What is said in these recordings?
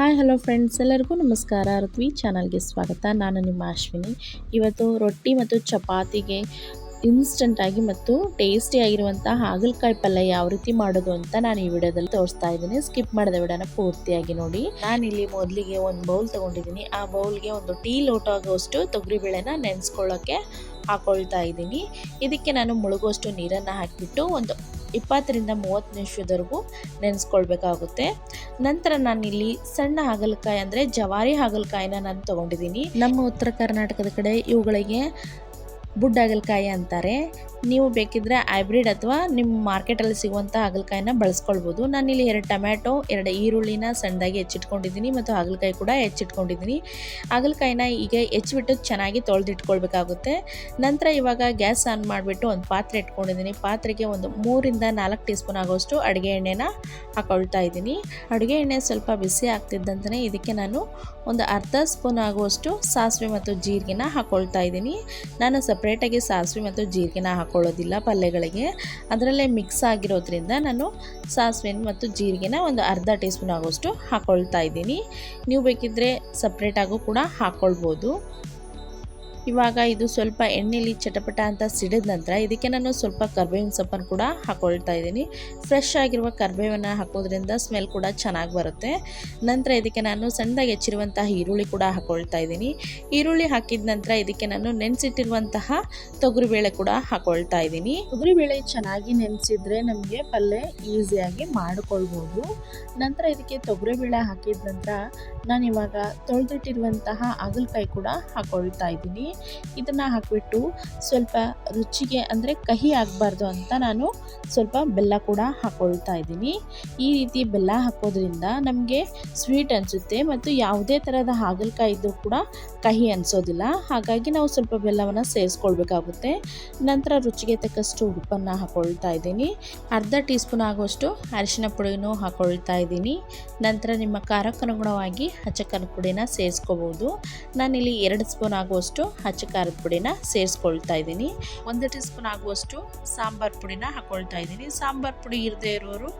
Hi hello friends ಎಲ್ಲರಿಗೂ ನಮಸ್ಕಾರ. ಋತ್ವಿ ಚಾನಲ್ಗೆ ಸ್ವಾಗತ. ನಾನು ನಿಮ್ಮ ಅಶ್ವಿನಿ. ಇವತ್ತು ರೊಟ್ಟಿ ಮತ್ತು ಚಪಾತಿಗೆ ಇನ್ಸ್ಟಂಟಾಗಿ ಮತ್ತು ಟೇಸ್ಟಿ ಆಗಿರುವಂಥ ಹಾಗಲಕಾಯಿ ಪಲ್ಯ ಯಾವ ರೀತಿ ಮಾಡೋದು ಅಂತ ನಾನು ಈ ವಿಡಿಯೋದಲ್ಲಿ ತೋರಿಸ್ತಾ ಇದ್ದೀನಿ. ಸ್ಕಿಪ್ ಮಾಡಿದ ವಿಡಿಯೋನ ಪೂರ್ತಿಯಾಗಿ ನೋಡಿ. ನಾನಿಲ್ಲಿ ಮೊದಲಿಗೆ ಒಂದು ಬೌಲ್ ತೊಗೊಂಡಿದ್ದೀನಿ. ಆ ಬೌಲ್ಗೆ ಒಂದು ಟೀ ಲೋಟ ಆಗೋಷ್ಟು ತೊಗರಿಬೇಳೆನ ನೆನೆಸ್ಕೊಳ್ಳೋಕ್ಕೆ ಹಾಕೊಳ್ತಾ ಇದ್ದೀನಿ. ಇದಕ್ಕೆ ನಾನು ಮುಳುಗೋಷ್ಟು ನೀರನ್ನು ಹಾಕಿಬಿಟ್ಟು ಒಂದು ಇಪ್ಪತ್ತರಿಂದ ಮೂವತ್ತು ನಿಮಿಷದವರೆಗೂ ನೆನೆಸ್ಕೊಳ್ಬೇಕಾಗುತ್ತೆ. ನಂತರ ನಾನಿಲ್ಲಿ ಸಣ್ಣ ಹಾಗಲಕಾಯಿ ಅಂದರೆ ಜವಾರಿ ಹಾಗಲಕಾಯಿನ ನಾನು ತೊಗೊಂಡಿದ್ದೀನಿ. ನಮ್ಮ ಉತ್ತರ ಕರ್ನಾಟಕದ ಕಡೆ ಇವುಗಳಿಗೆ ಬುಡ್ಡಾಗಲಕಾಯಿ ಅಂತಾರೆ. ನೀವು ಬೇಕಿದ್ರೆ ಹೈಬ್ರಿಡ್ ಅಥವಾ ನಿಮ್ಮ ಮಾರ್ಕೆಟಲ್ಲಿ ಸಿಗುವಂಥ ಹಾಗಲಕಾಯಿನ ಬಳಸ್ಕೊಳ್ಬೋದು. ನಾನಿಲ್ಲಿ ಎರಡು ಟೊಮ್ಯಾಟೊ, ಎರಡು ಈರುಳ್ಳಿನ ಸಣ್ಣದಾಗಿ ಹೆಚ್ಚಿಟ್ಕೊಂಡಿದ್ದೀನಿ ಮತ್ತು ಹಾಗಲಕಾಯಿ ಕೂಡ ಹೆಚ್ಚಿಟ್ಕೊಂಡಿದ್ದೀನಿ. ಹಾಗಲಕಾಯಿನ ಈಗ ಹೆಚ್ಚಿಬಿಟ್ಟು ಚೆನ್ನಾಗಿ ತೊಳೆದಿಟ್ಕೊಳ್ಬೇಕಾಗುತ್ತೆ. ನಂತರ ಇವಾಗ ಗ್ಯಾಸ್ ಆನ್ ಮಾಡಿಬಿಟ್ಟು ಒಂದು ಪಾತ್ರೆ ಇಟ್ಕೊಂಡಿದ್ದೀನಿ. ಪಾತ್ರೆಗೆ ಒಂದು ಮೂರಿಂದ ನಾಲ್ಕು ಟೀ ಸ್ಪೂನ್ ಆಗೋಷ್ಟು ಅಡುಗೆ ಎಣ್ಣೆನ ಹಾಕೊಳ್ತಾ ಇದ್ದೀನಿ. ಅಡುಗೆ ಎಣ್ಣೆ ಸ್ವಲ್ಪ ಬಿಸಿ ಆಗ್ತಿದ್ದಂತಲೇ ಇದಕ್ಕೆ ನಾನು ಒಂದು ಅರ್ಧ ಸ್ಪೂನ್ ಆಗುವಷ್ಟು ಸಾಸಿವೆ ಮತ್ತು ಜೀರಿಗೆನ ಹಾಕ್ಕೊಳ್ತಾ ಇದ್ದೀನಿ. ನಾನು ಸಪ್ರೇಟಾಗಿ ಸಾಸಿವೆ ಮತ್ತು ಜೀರಿಗೆನ ಹಾಕೊಳ್ಳೋದಿಲ್ಲ ಪಲ್ಯಗಳಿಗೆ. ಅದರಲ್ಲೇ ಮಿಕ್ಸ್ ಆಗಿರೋದ್ರಿಂದ ನಾನು ಸಾಸಿವೆ ಮತ್ತು ಜೀರಿಗೆನ ಒಂದು ಅರ್ಧ ಟೀ ಸ್ಪೂನ್ ಆಗೋಷ್ಟು ಹಾಕ್ಕೊಳ್ತಾ ಇದ್ದೀನಿ. ನೀವು ಬೇಕಿದ್ದರೆ ಸಪ್ರೇಟಾಗೂ ಕೂಡ ಹಾಕ್ಕೊಳ್ಬೋದು ಇವಾಗ ಇದು ಸ್ವಲ್ಪ ಎಣ್ಣೆಲಿ ಚಟಪಟ ಅಂತ ಸಿಡಿದ ನಂತರ ಇದಕ್ಕೆ ನಾನು ಸ್ವಲ್ಪ ಕರ್ಬೇವಿನ ಸೊಪ್ಪನ್ನು ಕೂಡ ಹಾಕೊಳ್ತಾ ಇದ್ದೀನಿ. ಫ್ರೆಶ್ ಆಗಿರುವ ಕರ್ಬೇವನ್ನು ಹಾಕೋದ್ರಿಂದ ಸ್ಮೆಲ್ ಕೂಡ ಚೆನ್ನಾಗಿ ಬರುತ್ತೆ. ನಂತರ ಇದಕ್ಕೆ ನಾನು ಸಣ್ಣದಾಗಿ ಹೆಚ್ಚಿರುವಂತಹ ಈರುಳ್ಳಿ ಕೂಡ ಹಾಕೊಳ್ತಾ ಇದ್ದೀನಿ. ಈರುಳ್ಳಿ ಹಾಕಿದ ನಂತರ ಇದಕ್ಕೆ ನಾನು ನೆನೆಸಿಟ್ಟಿರುವಂತಹ ತೊಗರಿಬೇಳೆ ಕೂಡ ಹಾಕೊಳ್ತಾ ಇದ್ದೀನಿ. ತೊಗರಿಬೇಳೆ ಚೆನ್ನಾಗಿ ನೆನೆಸಿದ್ರೆ ನಮಗೆ ಪಲ್ಯ ಈಸಿಯಾಗಿ ಮಾಡಿಕೊಳ್ಬೋದು. ನಂತರ ಇದಕ್ಕೆ ತೊಗರಿಬೇಳೆ ಹಾಕಿದ ನಂತರ ನಾನು ಇವಾಗ ತೊಳೆದಿಟ್ಟಿರುವಂತಹ ಹಾಗಲಕಾಯಿ ಕೂಡ ಹಾಕೊಳ್ತಾ ಇದ್ದೀನಿ. ಇದನ್ನು ಹಾಕಿಬಿಟ್ಟು ಸ್ವಲ್ಪ ರುಚಿಗೆ ಅಂದರೆ ಕಹಿ ಆಗಬಾರ್ದು ಅಂತ ನಾನು ಸ್ವಲ್ಪ ಬೆಲ್ಲ ಕೂಡ ಹಾಕೊಳ್ತಾ ಇದ್ದೀನಿ. ಈ ರೀತಿ ಬೆಲ್ಲ ಹಾಕೋದ್ರಿಂದ ನಮಗೆ ಸ್ವೀಟ್ ಅನಿಸುತ್ತೆ ಮತ್ತು ಯಾವುದೇ ಥರದ ಹಾಗಲಕಾಯಿ ಕೂಡ ಕಹಿ ಅನಿಸೋದಿಲ್ಲ. ಹಾಗಾಗಿ ನಾವು ಸ್ವಲ್ಪ ಬೆಲ್ಲವನ್ನು ಸೇರಿಸ್ಕೊಳ್ಬೇಕಾಗುತ್ತೆ. ನಂತರ ರುಚಿಗೆ ತಕ್ಕಷ್ಟು ಉಪ್ಪನ್ನು ಹಾಕೊಳ್ತಾ ಇದ್ದೀನಿ. ಅರ್ಧ ಟೀ ಸ್ಪೂನ್ ಆಗುವಷ್ಟು ಅರಿಶಿನ ಪುಡಿನೂ ಹಾಕೊಳ್ತಾ ಇದ್ದೀನಿ. ನಂತರ ನಿಮ್ಮ ಖಾರಕ್ಕನುಗುಣವಾಗಿ ಹಚ್ಚ ಖಾರದ ಪುಡಿನ ಸೇರಿಸ್ಕೋಬೋದು. ನಾನಿಲ್ಲಿ ಎರಡು ಸ್ಪೂನ್ ಆಗುವಷ್ಟು ಹಚ್ಚ ಖಾರದ ಪುಡಿನ ಸೇರಿಸ್ಕೊಳ್ತಾ ಇದ್ದೀನಿ. ಒಂದು ಟೀ ಸ್ಪೂನ್ ಆಗುವಷ್ಟು ಸಾಂಬಾರ್ ಪುಡಿನ ಹಾಕ್ಕೊಳ್ತಾ ಇದ್ದೀನಿ. ಸಾಂಬಾರ್ ಪುಡಿ ಇರದೇ ಇರೋರು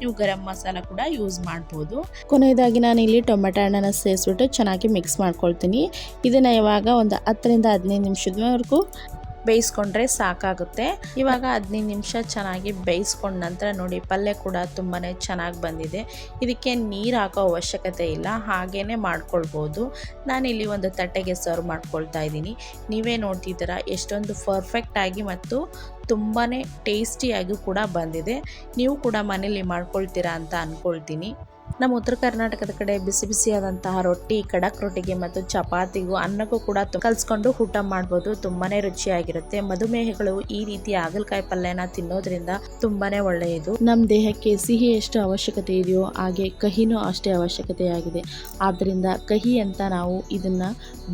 ನೀವು ಗರಂ ಮಸಾಲ ಕೂಡ ಯೂಸ್ ಮಾಡ್ಬೋದು. ಕೊನೆಯದಾಗಿ ನಾನು ಇಲ್ಲಿ ಟೊಮೆಟೊ ಹಣ್ಣನ್ನು ಸೇರಿಸ್ಬಿಟ್ಟು ಚೆನ್ನಾಗಿ ಮಿಕ್ಸ್ ಮಾಡ್ಕೊಳ್ತೀನಿ. ಇದನ್ನು ಯಾವಾಗ ಒಂದು ಹತ್ತರಿಂದ ಹದಿನೈದು ನಿಮಿಷದವರೆಗೂ ಬೇಯಿಸ್ಕೊಂಡ್ರೆ ಸಾಕಾಗುತ್ತೆ. ಇವಾಗ ಹದಿನೈದು ನಿಮಿಷ ಚೆನ್ನಾಗಿ ಬೇಯಿಸ್ಕೊಂಡ ನಂತರ ನೋಡಿ, ಪಲ್ಯ ಕೂಡ ತುಂಬಾ ಚೆನ್ನಾಗಿ ಬಂದಿದೆ. ಇದಕ್ಕೆ ನೀರು ಹಾಕೋ ಅವಶ್ಯಕತೆ ಇಲ್ಲ ಹಾಗೇ ಮಾಡ್ಕೊಳ್ಬೋದು. ನಾನಿಲ್ಲಿ ಒಂದು ತಟ್ಟೆಗೆ ಸರ್ವ್ ಮಾಡ್ಕೊಳ್ತಾ ಇದ್ದೀನಿ. ನೀವೇ ನೋಡ್ತಿದ್ದೀರ, ಎಷ್ಟೊಂದು ಪರ್ಫೆಕ್ಟಾಗಿ ಮತ್ತು ತುಂಬಾ ಟೇಸ್ಟಿಯಾಗಿ ಕೂಡ ಬಂದಿದೆ. ನೀವು ಕೂಡ ಮನೇಲಿ ಮಾಡ್ಕೊಳ್ತೀರಾ ಅಂತ ಅಂದ್ಕೊಳ್ತೀನಿ ನಮ್ಮ ಉತ್ತರ ಕರ್ನಾಟಕದ ಕಡೆ ಬಿಸಿ ಬಿಸಿಯಾದಂತಹ ರೊಟ್ಟಿ ಕಡಕ್ ರೊಟ್ಟಿಗೆ ಮತ್ತು ಚಪಾತಿಗೂ ಅನ್ನಕ್ಕೂ ಕೂಡ ಕಲ್ಸ್ಕೊಂಡು ಊಟ ಮಾಡ್ಬೋದು. ತುಂಬಾನೇ ರುಚಿಯಾಗಿರುತ್ತೆ. ಮಧುಮೇಹಗಳು ಈ ರೀತಿ ಹಾಗಲಕಾಯಿ ಪಲ್ಯನ ತಿನ್ನೋದ್ರಿಂದ ತುಂಬಾನೇ ಒಳ್ಳೆಯದು. ನಮ್ಮ ದೇಹಕ್ಕೆ ಸಿಹಿ ಎಷ್ಟು ಅವಶ್ಯಕತೆ ಇದೆಯೋ ಹಾಗೆ ಕಹಿನೂ ಅಷ್ಟೇ ಅವಶ್ಯಕತೆಯಾಗಿದೆ. ಆದ್ದರಿಂದ ಕಹಿ ಅಂತ ನಾವು ಇದನ್ನ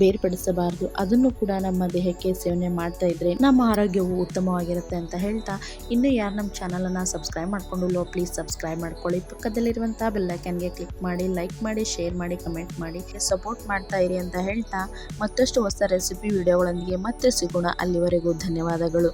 ಬೇರ್ಪಡಿಸಬಾರದು. ಅದನ್ನು ಕೂಡ ನಮ್ಮ ದೇಹಕ್ಕೆ ಸೇವನೆ ಮಾಡ್ತಾ ಇದ್ರೆ ನಮ್ಮ ಆರೋಗ್ಯವು ಉತ್ತಮವಾಗಿರುತ್ತೆ ಅಂತ ಹೇಳ್ತಾ, ಇನ್ನು ಯಾರು ನಮ್ಮ ಚಾನಲನ್ನು ಸಬ್ಸ್ಕ್ರೈಬ್ ಮಾಡ್ಕೊಂಡು ಲೋ ಪ್ಲೀಸ್ ಸಬ್ಸ್ಕ್ರೈಬ್ ಮಾಡ್ಕೊಳ್ಳಿ. ಪಕ್ಕದಲ್ಲಿರುವಂತಹ ಬೆಲ್ಲೈಕನ್ ಚಾನಲ್ಗೆ ಕ್ಲಿಕ್ ಮಾಡಿ ಲೈಕ್ ಮಾಡಿ ಶೇರ್ ಮಾಡಿ ಕಮೆಂಟ್ ಮಾಡಿ. ಸಪೋರ್ಟ್ ಮಾಡ್ತಾ ಇರಿ ಅಂತ ಹೇಳ್ತಾ ಮತ್ತಷ್ಟು ಹೊಸ ರೆಸಿಪಿ ವಿಡಿಯೋಗಳೊಂದಿಗೆ ಮತ್ತೆ ಸಿಗೋಣ. ಅಲ್ಲಿವರೆಗೂ ಧನ್ಯವಾದಗಳು.